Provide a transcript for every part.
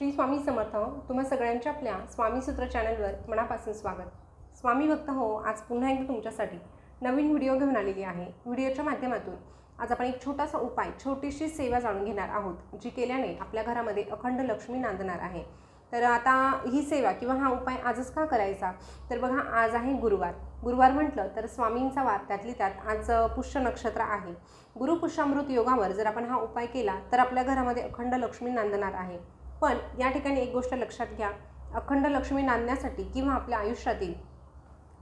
श्री स्वामी समर्थ तुम्हा सगळ्यांच्या आपल्या स्वामी सूत्र चॅनलवर मनापासून स्वागत. स्वामी भक्त हो आज पुन्हा एकदा तुमच्यासाठी नवीन व्हिडिओ घेऊन आलेली आहे. व्हिडिओच्या माध्यमातून आज आपण एक छोटासा उपाय छोटीशी सेवा जाणून घेणार आहोत जी केल्याने आपल्या घरामध्ये अखंड लक्ष्मी नांदणार आहे. तर आता ही सेवा किंवा हा उपाय आजच का करायचा? तर बघा आज आहे गुरुवार. गुरुवार म्हटलं तर स्वामींचा वार त्यातली त्यात आज पुष्य नक्षत्र आहे. गुरु पुष्यामृत योगावर जर आपण हा उपाय केला तर आपल्या घरामध्ये अखंड लक्ष्मी नांदणार आहे. पण या ठिकाणी एक गोष्ट लक्षात घ्या. अखंड लक्ष्मी नांदण्यासाठी किंवा आपल्या आयुष्यातील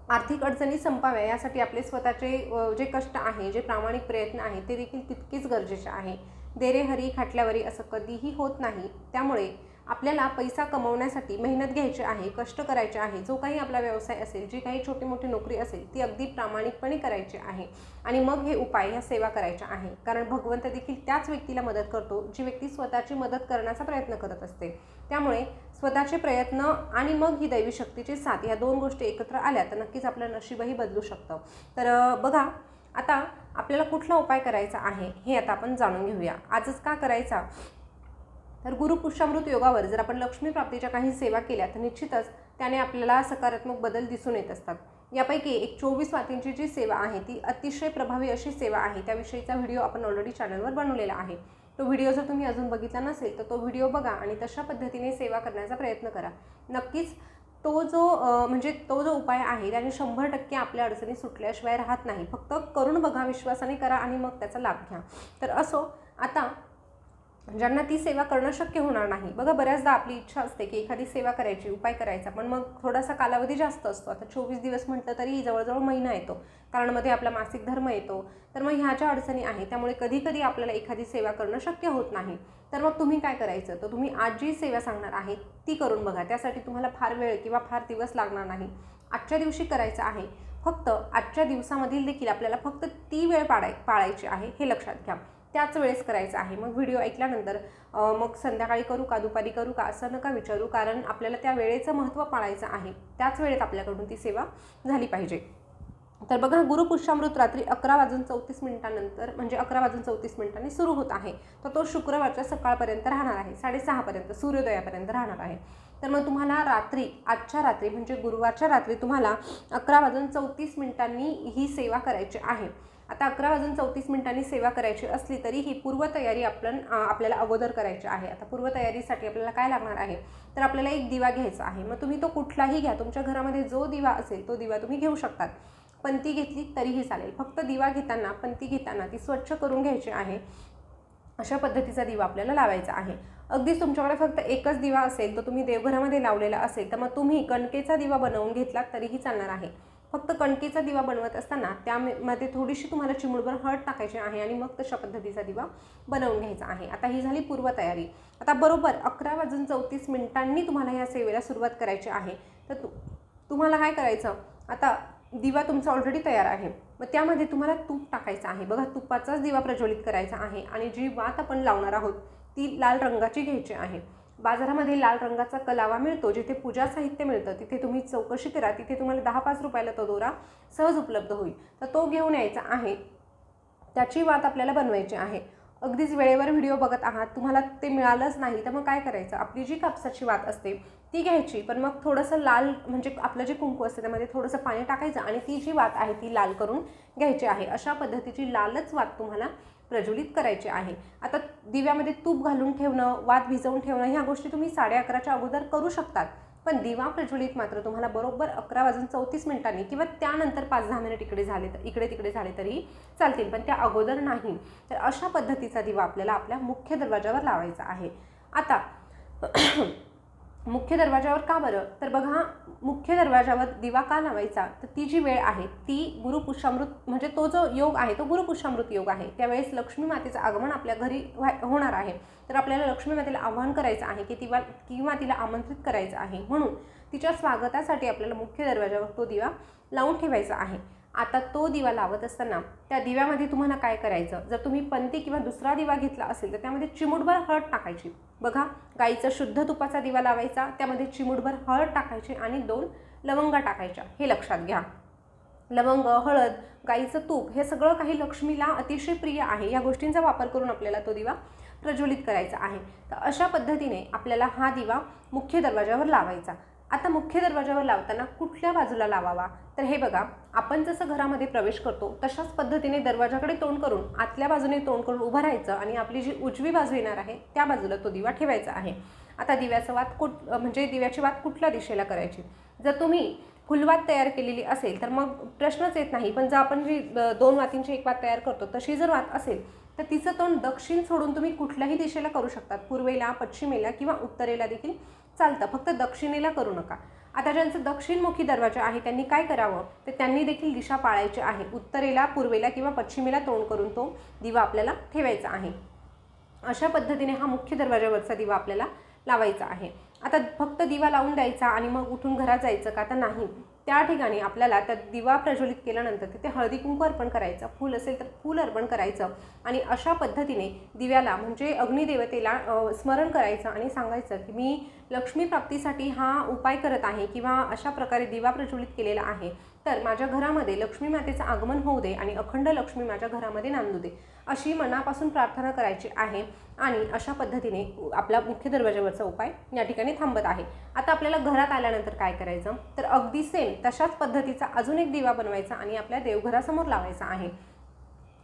आर्थिक अडचणी संपाव्या यासाठी आपले स्वतःचे जे कष्ट आहे जे प्रामाणिक प्रयत्न आहे ते देखील तितकेच गरजेचे आहे. देरे हरी खाटल्यावरी असं कधीही होत नाही. त्यामुळे आपल्याला पैसा कमवण्यासाठी मेहनत घ्यायची आहे कष्ट करायचे आहे जो काही आपला व्यवसाय असेल जी काही छोटी मोठी नोकरी असेल ती अगदी प्रामाणिकपणे करायची आहे. आणि मग हे उपाय ह्या सेवा करायच्या आहे. कारण भगवंत देखील त्याच व्यक्तीला मदत करतो जी व्यक्ती स्वतःची मदत करण्याचा प्रयत्न करत असते. त्यामुळे स्वतःचे प्रयत्न आणि मग ही दैवी शक्तीची साथ ह्या दोन गोष्टी एकत्र आल्या तर नक्कीच आपलं नशीबही बदलू शकतं. तर बघा आता आपल्याला कुठला उपाय करायचा आहे हे आता आपण जाणून घेऊया. आजच का करायचा? तर गुरु पुष्यामृत योगावर जर आपण लक्ष्मी प्राप्तीच्या काही सेवा केल्या तर निश्चितच त्याने आपल्याला सकारात्मक बदल दिसून येत असतात. यापैकी एक चोवीस वातींची जी सेवा आहे ती अतिशय प्रभावी अशी सेवा आहे. त्याविषयीचा व्हिडिओ आपण ऑलरेडी चॅनलवर बनवलेला आहे. तो व्हिडिओ जर तुम्ही अजून बघितला नसेल तर तो व्हिडिओ बघा आणि तशा पद्धतीने सेवा करण्याचा प्रयत्न करा. नक्कीच तो जो म्हणजे तो जो उपाय आहे त्याने शंभर टक्के आपल्या अडचणी सुटल्याशिवाय राहत नाही. फक्त करून बघा विश्वासाने करा आणि मग त्याचा लाभ घ्या. तर असो आता ज्यांना ती सेवा करणं शक्य होणार नाही. बघा बऱ्याचदा आपली इच्छा असते की एखादी सेवा करायची उपाय करायचा पण मग थोडासा कालावधी जास्त असतो. आता चोवीस दिवस म्हटलं तरी जवळजवळ महिना येतो. कारण मध्ये आपला मासिक धर्म येतो. तर मग ह्या ज्या अडचणी आहे त्यामुळे कधी कधी आपल्याला एखादी सेवा करणं शक्य होत नाही. तर मग तुम्ही काय करायचं? तर तुम्ही आज जी सेवा सांगणार आहे ती करून बघा. त्यासाठी तुम्हाला फार वेळ किंवा फार दिवस लागणार नाही. आजच्या दिवशी करायचं आहे. फक्त आजच्या दिवसामधील देखील आपल्याला फक्त ती वेळ पाडाय पाळायची आहे हे लक्षात घ्या. त्याच वेळेस करायचं आहे. मग व्हिडिओ ऐकल्यानंतर मग संध्याकाळी करू का दुपारी करू का असं नका विचारू कारण आपल्याला त्या वेळेचं महत्त्व पाळायचं आहे. त्याच वेळेत आपल्याकडून ती सेवा झाली पाहिजे. तर बघा गुरुपुष्यामृत रात्री अकरा वाजून चौतीस मिनिटानंतर म्हणजे अकरा वाजून चौतीस मिनिटांनी सुरू होत आहे. तर तो शुक्रवारच्या सकाळपर्यंत राहणार आहे. साडेसहापर्यंत सूर्योदयापर्यंत राहणार आहे. तर मग तुम्हाला रात्री आजच्या रात्री म्हणजे गुरुवारच्या रात्री तुम्हाला अकरा वाजून चौतीस मिनिटांनी ही सेवा करायची आहे. आता अकरा वाजून चौतीस मिनिटांनी सेवा करायची असली तरी ही पूर्वतयारी आपण आपल्याला अगोदर करायची आहे. आता पूर्वतयारीसाठी आपल्याला काय लागणार आहे? तर आपल्याला एक दिवा घ्यायचा आहे. मग तुम्ही तो कुठलाही घ्या. तुमच्या घरामध्ये जो दिवा असेल तो दिवा तुम्ही घेऊ शकतात. पंती घेतली तरीही चालेल. फक्त दिवा घेताना पंती घेताना ती स्वच्छ करून घ्यायची आहे. अशा पद्धतीचा दिवा आपल्याला लावायचा आहे. अगदीच तुमच्याकडे फक्त एकच दिवा असेल तो तुम्ही देवघरामध्ये लावलेला असेल तर मग तुम्ही कणकेचा दिवा बनवून घेतलात तरीही चालणार आहे. फक्त कणकेचा दिवा बनवत असताना त्यामध्ये थोडीशी तुम्हाला चिमुडभर हळद टाकायची आहे आणि मग तशा पद्धतीचा दिवा बनवून घ्यायचा आहे. आता ही झाली पूर्वतयारी. आता बरोबर अकरा वाजून चौतीस मिनिटांनी तुम्हाला या सेवेला सुरुवात करायची आहे. तर तु तुम्हाला काय करायचं? आता दिवा तुमचा ऑलरेडी तयार आहे. मग त्यामध्ये तुम्हाला तूप टाकायचं आहे. बघा तुपाचाच दिवा प्रज्वलित करायचा आहे आणि जी वात आपण लावणार आहोत ती लाल रंगाची घ्यायची आहे. बाजारामध्ये लाल रंगाचा कलावा मिळतो जिथे पूजा साहित्य मिळतं तिथे तुम्ही चौकशी करा तिथे तुम्हाला दहा पाच रुपयाला तो दोरा सहज उपलब्ध होईल. तर तो घेऊन यायचा आहे. त्याची वात आपल्याला बनवायची आहे. अगदीच वेळेवर व्हिडिओ बघत आहात तुम्हाला ते मिळालंच नाही तर मग काय करायचं? आपली जी कापसाची वात असते ती घ्यायची पण मग थोडंसं लाल म्हणजे आपलं जे कुंकू असते त्यामध्ये थोडंसं पाणी टाकायचं आणि ती जी वात आहे ती लाल करून घ्यायची आहे. अशा पद्धतीची लालच वात तुम्हाला प्रज्वलित करायचे आहे. आता दिव्यामध्ये तूप घालून ठेवणं वात भिजवून ठेवणं ह्या गोष्टी तुम्ही साडे अकराच्या अगोदर करू शकतात. पण दिवा प्रज्वलित मात्र तुम्हाला बरोबर अकरा वाजून चौतीस मिनिटांनी किंवा त्यानंतर पाच दहा मिनिट इकडे झाले तर इकडे तिकडे झाले तरी चालतील पण त्या अगोदर नाही. तर अशा पद्धतीचा दिवा आपल्याला आपल्या मुख्य दरवाजावर लावायचा आहे. आता मुख्य दरवाजावर का बरं? तर बघा मुख्य दरवाजावर दिवा का लावायचा? तर ती जी वेळ आहे ती गुरुपुष्यामृत म्हणजे तो जो योग आहे तो गुरुपुष्यामृत योग आहे. त्यावेळेस लक्ष्मी मातेचं आगमन आपल्या घरी व्हाय होणार आहे. तर आपल्याला लक्ष्मी मातेला आवाहन करायचं आहे की तिवा किंवा तिला आमंत्रित करायचं आहे. म्हणून तिच्या स्वागतासाठी आपल्याला मुख्य दरवाजावर तो दिवा लावून ठेवायचा आहे. आता तो दिवा लावत असताना त्या दिव्यामध्ये तुम्हाला काय करायचं? जर तुम्ही पंती किंवा दुसरा दिवा घेतला असेल तर त्यामध्ये चिमुटभर हळद टाकायची. बघा गाईचा शुद्ध तुपाचा दिवा लावायचा त्यामध्ये चिमुटभर हळद टाकायची आणि दोन लवंगा टाकायच्या. हे लक्षात घ्या. लवंग हळद गाईचं तूप हे सगळं काही लक्ष्मीला अतिशय प्रिय आहे. या गोष्टींचा वापर करून आपल्याला तो दिवा प्रज्वलित करायचा आहे. तर अशा पद्धतीने आपल्याला हा दिवा मुख्य दरवाजावर लावायचा. आता मुख्य दरवाजावर लावताना कुठल्या बाजूला लावावा? तर हे बघा आपण जसं घरामध्ये प्रवेश करतो तशाच पद्धतीने दरवाजाकडे तोंड करून आतल्या बाजूने तोंड करून उभं राहायचं आणि आपली जी उजवी बाजू येणार आहे त्या बाजूला तो दिवा ठेवायचा आहे. आता दिव्याचं वात कुठ म्हणजे दिव्याची वात कुठल्या दिशेला करायची? जर तुम्ही फुलवात तयार केलेली असेल तर मग प्रश्नच येत नाही. पण जर आपण जी दोन वातींची एक वात तयार करतो तशी जर वात असेल तर तिचं तोंड दक्षिण सोडून तुम्ही कुठल्याही दिशेला करू शकतात. पूर्वेला पश्चिमेला किंवा उत्तरेला देखील चालतं. फक्त दक्षिणेला करू नका. आता ज्यांचं दक्षिणमुखी दरवाजा आहे त्यांनी काय करावं? तर त्यांनी देखील दिशा पाळायची आहे. उत्तरेला पूर्वेला किंवा पश्चिमेला तोंड करून तो दिवा आपल्याला ठेवायचा आहे. अशा पद्धतीने हा मुख्य दरवाजावरचा दिवा आपल्याला लावायचा आहे. आता फक्त दिवा लावून द्यायचा आणि मग उठून घरात जायचं का तर नाही. त्या ठिकाणी आपल्याला त्या दिवा प्रज्वलित केल्यानंतर तिथे हळदी कुंकू अर्पण करायचं. फूल असेल तर फूल अर्पण करायचं आणि अशा पद्धतीने दिव्याला म्हणजे अग्निदेवतेला स्मरण करायचं आणि सांगायचं की मी लक्ष्मी प्राप्तीसाठी हा उपाय करत आहे किंवा अशा प्रकारे दिवा प्रज्वलित केलेला आहे. तर माझ्या घरामध्ये लक्ष्मी मातेचं आगमन होऊ दे आणि अखंड लक्ष्मी माझ्या घरामध्ये नांदू दे अशी मनापासून प्रार्थना करायची आहे आणि अशा पद्धतीने आपला मुख्य दरवाजावरचा उपाय या ठिकाणी थांबत आहे. आता आपल्याला घरात आल्यानंतर काय करायचं? तर अगदी सेम तशाच पद्धतीचा अजून एक दिवा बनवायचा आणि आपल्या देवघरासमोर लावायचा आहे.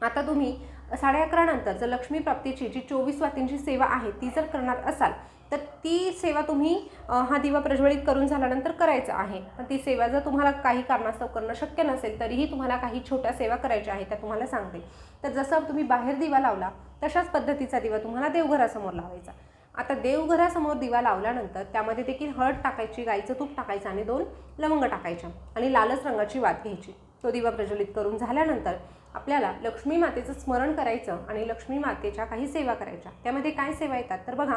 आता तुम्ही साडे अकरा नंतर जर लक्ष्मी प्राप्तीची जी चोवीस वातींची सेवा आहे ती जर करणार असाल तर ती सेवा तुम्ही हा दिवा प्रज्वलित करून झाल्यानंतर करायचं आहे. पण ती सेवा जर तुम्हाला काही कारणास्तव करणं शक्य नसेल तरीही तुम्हाला काही छोट्या सेवा करायच्या आहेत त्या तुम्हाला सांगते. तर जसं तुम्ही बाहेर दिवा लावला तशाच पद्धतीचा दिवा तुम्हाला देवघरासमोर लावायचा. आता देवघरासमोर दिवा लावल्यानंतर त्यामध्ये देखील हळद टाकायची गाईचं तूप टाकायचं आणि दोन लवंग टाकायच्या आणि लालच रंगाची वात घ्यायची. तो दिवा प्रज्वलित करून झाल्यानंतर आपल्याला लक्ष्मी मातेचं स्मरण करायचं आणि लक्ष्मी मातेच्या काही सेवा करायच्या. त्यामध्ये काय सेवा येतात? तर बघा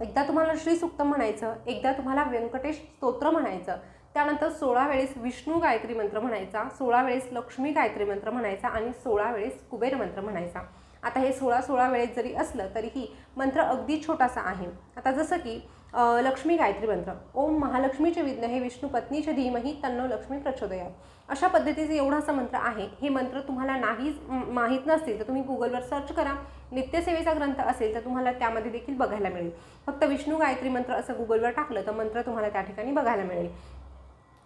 एकदा तुम्हाला श्री म्हणायचं एकदा तुम्हाला व्यंकटेश स्तोत्र म्हणायचं त्यानंतर सोळा वेळेस विष्णू गायत्री मंत्र म्हणायचा सोळा वेळेस लक्ष्मी गायत्री मंत्र म्हणायचा आणि सोळा वेळेस कुबेर मंत्र म्हणायचा. आता हे सोळा सोळा वेळेस जरी असलं तरीही मंत्र अगदी छोटासा आहे. आता जसं की लक्ष्मी गायत्री मंत्र. ओम महालक्ष्मीचे विघ्न हे विष्णू पत्नीचे धीमही तन्नो लक्ष्मी प्रचोदया. अशा पद्धतीचे एवढासा मंत्र आहे. हे मंत्र तुम्हाला नाही माहीत नसतील तर तुम्ही गुगलवर सर्च करा. नित्यसेवेचा ग्रंथ असेल तर तुम्हाला त्यामध्ये देखील बघायला मिळेल. फक्त विष्णू गायत्री मंत्र असं गुगलवर टाकलं तर मंत्र तुम्हाला त्या ठिकाणी बघायला मिळेल.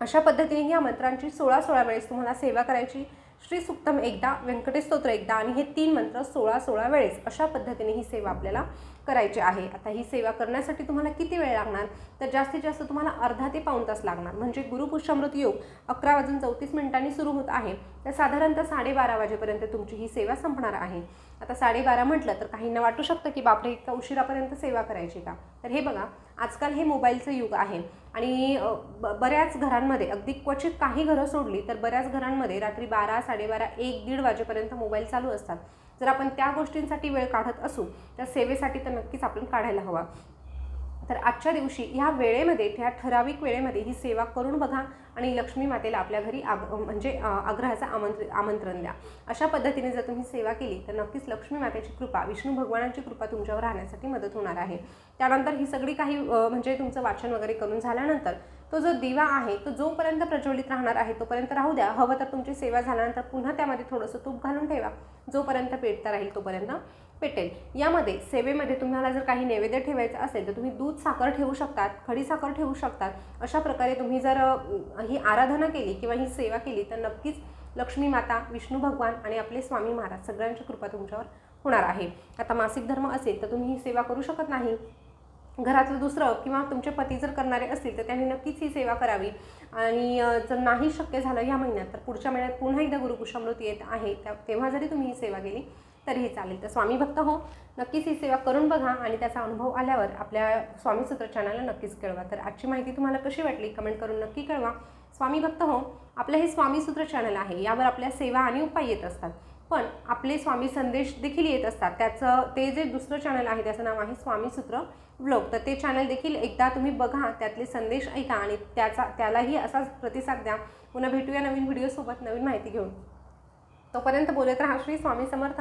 अशा पद्धतीने या मंत्रांची सोळा सोळा वेळेस तुम्हाला सेवा करायची श्री सुक्तम एकदा व्यंकटेश स्तोत्र एकदा आणि हे तीन मंत्र सोळा सोळा वेळेस अशा पद्धतीने ही सेवा आपल्याला करायची आहे. आता ही सेवा करण्यासाठी तुम्हाला किती वेळ लागणार? तर जास्तीत जास्त तुम्हाला अर्धा ते पाऊण तास लागणार. म्हणजे गुरुपुष्यामृत योग अकरा वाजून चौतीस मिनिटांनी सुरू होत आहे. तर साधारणतः साडेबारा वाजेपर्यंत तुमची ही सेवा संपणार आहे. आता साडेबारा म्हटलं तर काहींना वाटू शकतं की बापरे इतका उशिरापर्यंत सेवा करायची का? तर हे बघा आजकाल हे मोबाईलचं युग आहे आणि ब बऱ्याच घरांमध्ये अगदी क्वचित काही घरं सोडली तर बऱ्याच घरांमध्ये रात्री बारा साडेबारा एक दीड वाजेपर्यंत मोबाईल चालू असतात. जर आपण त्या गोष्टींसाठी वेळ काढत असू तर सेवेसाठी तर नक्कीच आपण काढायला हवा. तर आजच्या दिवशी ह्या वेळेमध्ये त्या ठराविक वेळेमध्ये ही सेवा करून बघा आणि लक्ष्मी मातेला आपल्या घरी आग म्हणजे आग्रहाचं आमंत्र आमंत्रण द्या. अशा पद्धतीने जर तुम्ही सेवा केली तर नक्कीच लक्ष्मी मातेची कृपा विष्णू भगवानांची कृपा तुमच्यावर राहण्यासाठी मदत होणार आहे. त्यानंतर ही सगळी काही म्हणजे तुमचं वाचन वगैरे करून झाल्यानंतर तो जो दिवा आहे तो जोपर्यंत प्रज्वलित राहणार आहे तोपर्यंत राहू द्या. हवं तर तुमची सेवा झाल्यानंतर पुन्हा त्यामध्ये थोडंसं तूप घालून ठेवा. जोपर्यंत पेटता राहील तोपर्यंत. पेटेल. यामध्ये सेवेमध्ये तुम्हाला जर काही नैवेद्य ठेवायचं असेल तर तुम्ही दूध साखर ठेवू शकतात खडी साखर ठेवू शकतात. अशा प्रकारे तुम्ही जर ही आराधना केली किंवा ही सेवा केली तर नक्कीच लक्ष्मी माता विष्णू भगवान आणि आपले स्वामी महाराज सगळ्यांची कृपा तुमच्यावर होणार आहे. आता मासिक धर्म असेल तर तुम्ही ही सेवा करू शकत नाही. घरातलं दुसरं किंवा तुमचे पती जर करणारे असतील तर त्यांनी नक्कीच ही सेवा करावी. आणि जर नाही शक्य झालं या महिन्यात तर पुढच्या महिन्यात पुन्हा एकदा गुरुकुशामृत येत आहे त्या तेव्हा जरी तुम्ही ही सेवा केली तरीही चालेल. तर स्वामी भक्त हो नक्कीच ही सेवा करून बघा आणि त्याचा अनुभव आल्यावर आपल्या स्वामी सूत्र चॅनलला नक्कीच कळवा. तर आजची माहिती तुम्हाला कशी वाटली कमेंट करून नक्की कळवा. स्वामी भक्त हो आपलं हे स्वामी सूत्र चॅनल आहे यावर आपल्या सेवा आणि उपाय येत असतात. पण आपले स्वामी संदेश देखील येत असतात. त्याचं ते जे दुसरं चॅनल आहे त्याचं नाव आहे स्वामी सूत्र ब्लॉग तर ते चॅनल देखील एकदा तुम्ही बघा त्यातले संदेश ऐका आणि त्याचा त्यालाही असाच प्रतिसाद द्या. पुन्हा भेटूया नवीन व्हिडिओसोबत नवीन माहिती घेऊन. तोपर्यंत बोलत राहा श्री स्वामी समर्थ.